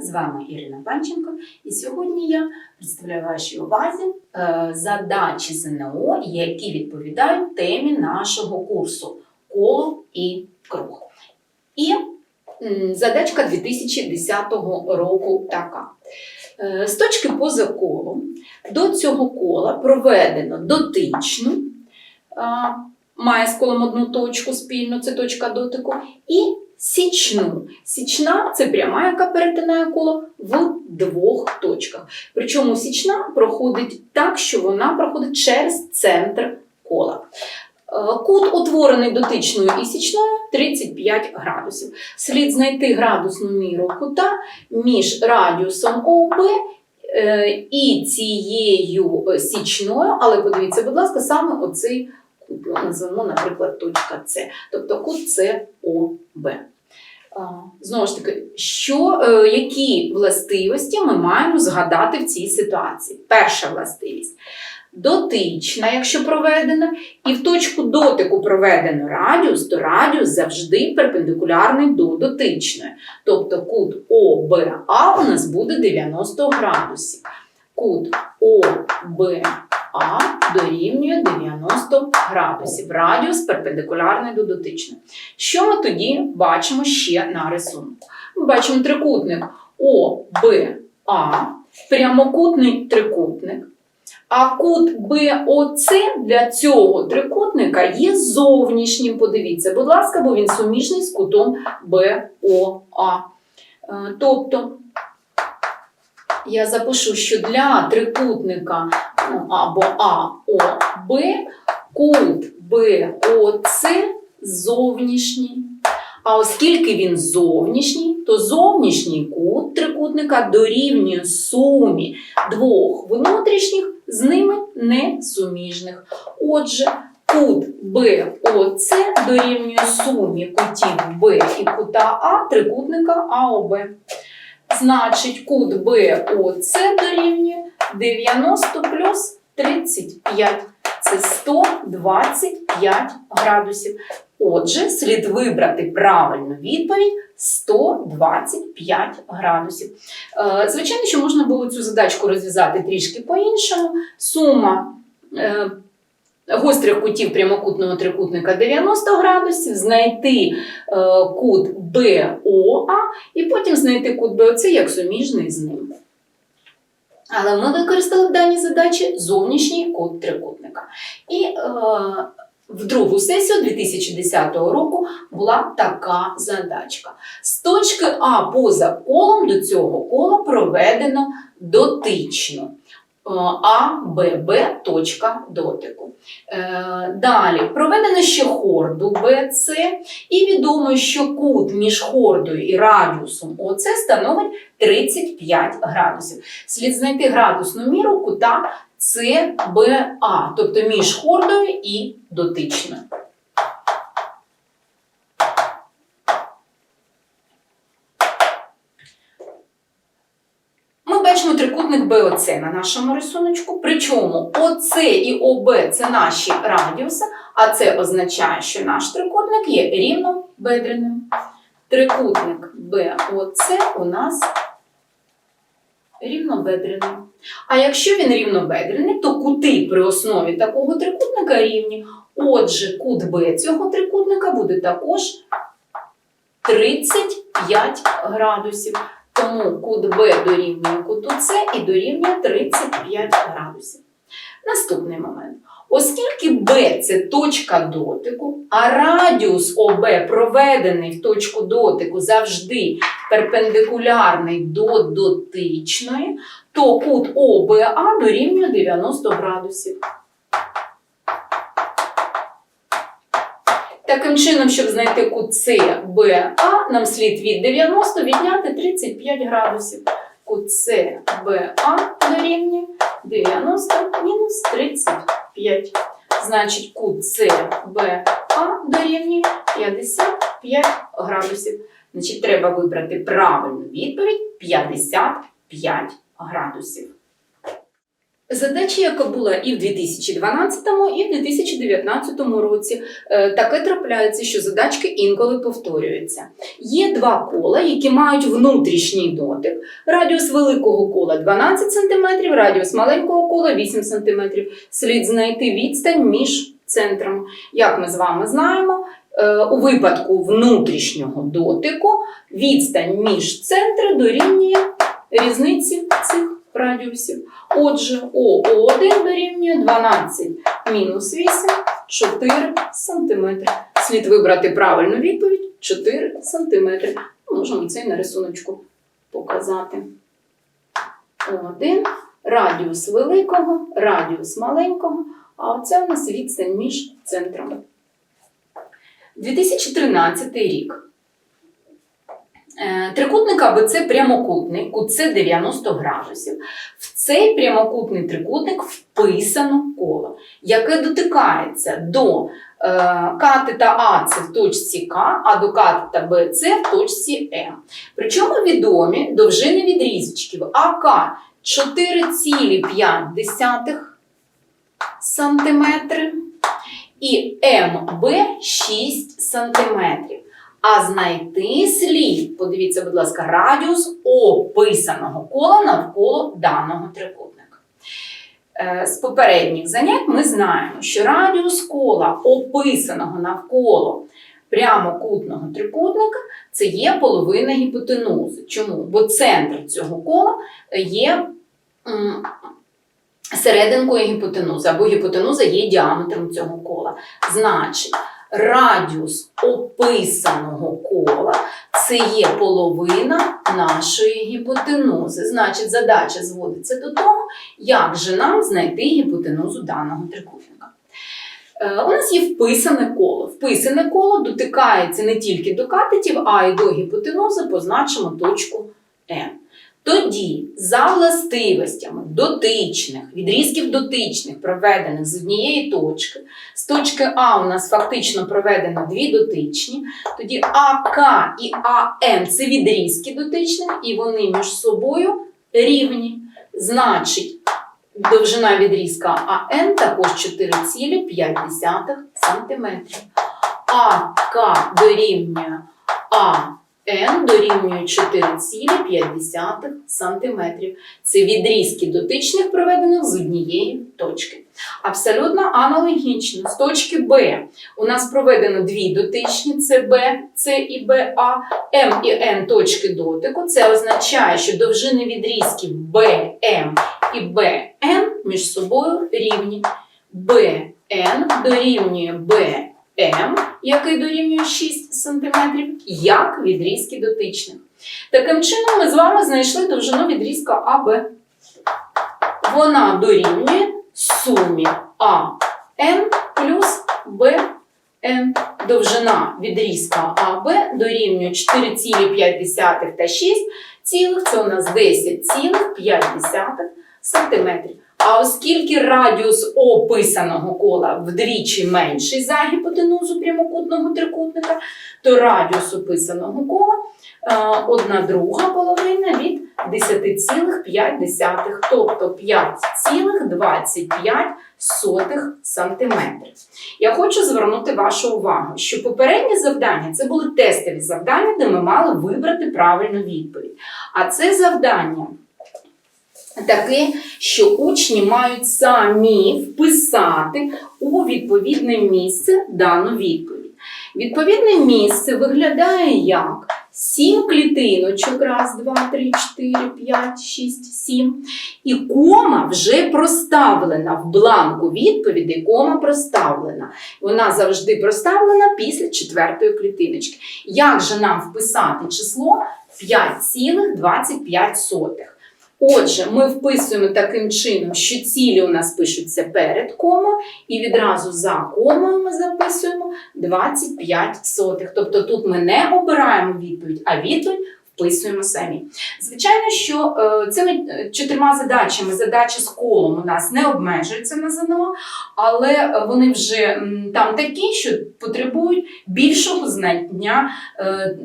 З вами Ірина Панченко, і сьогодні я представляю вашій увазі е, задачі ЗНО, які відповідають темі нашого курсу коло і круг. І задачка 2010 року така. Е, З точки поза колом до цього кола проведено дотичну, має з колом одну точку спільну, це точка дотику, і січну. Січна це пряма, яка перетинає коло в двох точках. Причому січна проходить так, що вона проходить через центр кола. Е, Кут, утворений дотичною і січною, 35 градусів. Слід знайти градусну міру кута між радіусом ОБ е, і цією е, січною, але подивіться, будь ласка, саме оцей кут ми назвемо, наприклад, точка С, тобто кут СОБ. А, Знову ж таки, що, е, які властивості ми маємо згадати в цій ситуації? Перша властивість. Дотична, якщо проведена, і в точку дотику проведено радіус, то радіус завжди перпендикулярний до дотичної. Тобто кут ОБА у нас буде 90 градусів. Кут ОБА дорівнює 90 градусів. Радіус перпендикулярний до дотичної. Що ми тоді бачимо ще на рисунку? Ми бачимо трикутник ОБА, прямокутний трикутник. А кут БОЦ для цього трикутника є зовнішнім. Подивіться, будь ласка, бо він суміжний з кутом БОА. Е, Тобто я запишу, що для трикутника ну, або АОБ кут БОЦ зовнішній. А оскільки він зовнішній, то зовнішній кут трикутника дорівнює сумі двох внутрішніх з ними несуміжних. Отже, кут БОЦ дорівнює сумі кутів Б і кута А трикутника АОБ. Значить, кут БОЦ дорівнює 90 плюс 35. Це 125 градусів. Отже, слід вибрати правильну відповідь 125 градусів. Е, Звичайно, що можна було цю задачку розв'язати трішки по-іншому. Сума е, гострих кутів прямокутного трикутника 90 градусів, знайти е, кут БОА і потім знайти кут БОЦ як суміжний з ним. Але ми використали в даній задачі зовнішній кут трикутника. І е, в другу сесію 2010 року була така задачка. З точки А поза колом до цього кола проведено дотичну. е, А, Б, Б точка дотику. Е, Далі проведено ще хорду БЦ, і відомо, що кут між хордою і радіусом ОЦ становить 35 градусів. Слід знайти градусну міру кута СБА, тобто між хордою і дотичною. Ми бачимо трикутник БОЦ на нашому рисуночку. Причому ОЦ і ОБ це наші радіуси, а це означає, що наш трикутник є рівнобедреним. Трикутник БОЦ у нас рівнобедрений. А якщо він рівнобедрений, то кути при основі такого трикутника рівні. Отже, кут Б цього трикутника буде також 35 градусів. Тому кут Б дорівнює куту С і дорівнює 35 градусів. Наступний момент. Оскільки Б це точка дотику, а радіус ОБ проведений в точку дотику завжди перпендикулярний до дотичної, то кут ОБА дорівнює 90 градусів. Таким чином, щоб знайти кут СБА, нам слід від 90 відняти 35 градусів. Кут СБА дорівнює 90 мінус 35. Значить, кут СБА дорівнює 55 градусів. Значить, треба вибрати правильну відповідь 55 градусів. Задача, яка була і в 2012, і в 2019 році, Е, таке трапляється, що задачки інколи повторюються. Є два кола, які мають внутрішній дотик. Радіус великого кола 12 см, радіус маленького кола 8 см. Слід знайти відстань між центрами. Як ми з вами знаємо, е, у випадку внутрішнього дотику відстань між центри дорівнює різниці цих радіусів. Отже, ОО1 дорівнює 12 мінус 8 4 см. Слід вибрати правильну відповідь 4 см. Можемо це і на рисуночку показати. Один радіус великого, радіус маленького, а оце у нас відстань між центрами. 2013 рік. Е, Трикутник АБЦ прямокутний, кут С 90 градусів. В цей прямокутний трикутник вписано коло, яке дотикається до е, катета АЦ в точці К, а до катета БЦ в точці М. Причому відомі довжини відрізочків АК 4,5 см і МБ 6 см. А знайти слід, подивіться, будь ласка, радіус описаного кола навколо даного трикутника. Е, З попередніх занять ми знаємо, що радіус кола, описаного навколо прямокутного трикутника, це є половина гіпотенузи. Чому? Бо центр цього кола є серединкою гіпотенузи, або гіпотенуза є діаметром цього кола. Значить, радіус описаного кола це є половина нашої гіпотенузи. Значить, задача зводиться до того, як же нам знайти гіпотенузу даного трикутника. Е, У нас є вписане коло. Вписане коло дотикається не тільки до катетів, а й до гіпотенузи, позначимо точку N. Тоді за властивостями дотичних, відрізків дотичних, проведених з однієї точки, з точки А у нас фактично проведено дві дотичні, тоді АК і АМ це відрізки дотичних, і вони між собою рівні. Значить, довжина відрізка АН також 4,5 см. АК дорівнює АН дорівнює 4,5 см. Це відрізки дотичних проведених з однієї точки. Абсолютно аналогічно з точки Б у нас проведено дві дотичні: це Б, С і Б, А, М і Н точки дотику. Це означає, що довжини відрізків БМ і БН між собою рівні. БН дорівнює БМ, який дорівнює 6 см, як відрізки дотичних. Таким чином, ми з вами знайшли довжину відрізка АБ. Вона дорівнює сумі АН плюс БН. Довжина відрізка АБ дорівнює 4,5 та 6, цілих, це у нас 10,5 см. А оскільки радіус описаного кола вдвічі менший за гіпотенузу прямокутного трикутника, то радіус описаного кола е, одна друга половина від 10,5, тобто 5,25 см. Я хочу звернути вашу увагу, що попередні завдання це були тестові завдання, де ми мали вибрати правильну відповідь. А це завдання таке, що учні мають самі вписати у відповідне місце дану відповідь. Відповідне місце виглядає як 7 клітиночок, раз, два, три, чотири, п'ять, шість, сім. І кома вже проставлена в бланку відповідей, кома проставлена. Вона завжди проставлена після четвертої клітиночки. Як же нам вписати число 5,25? Отже, ми вписуємо таким чином, що цілі у нас пишуться перед комою, і відразу за комою ми записуємо 25 сотих. Тобто тут ми не обираємо відповідь, а відповідь вписуємо самі. Звичайно, що е, цими е, чотирма задачами задачі з колом у нас не обмежуються на ЗНО, але вони вже там такі, що потребують більшого знання е,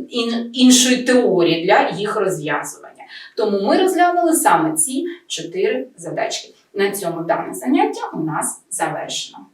іншої теорії для їх розв'язування. Тому ми розглянули саме ці чотири задачки. На цьому дане заняття у нас завершено.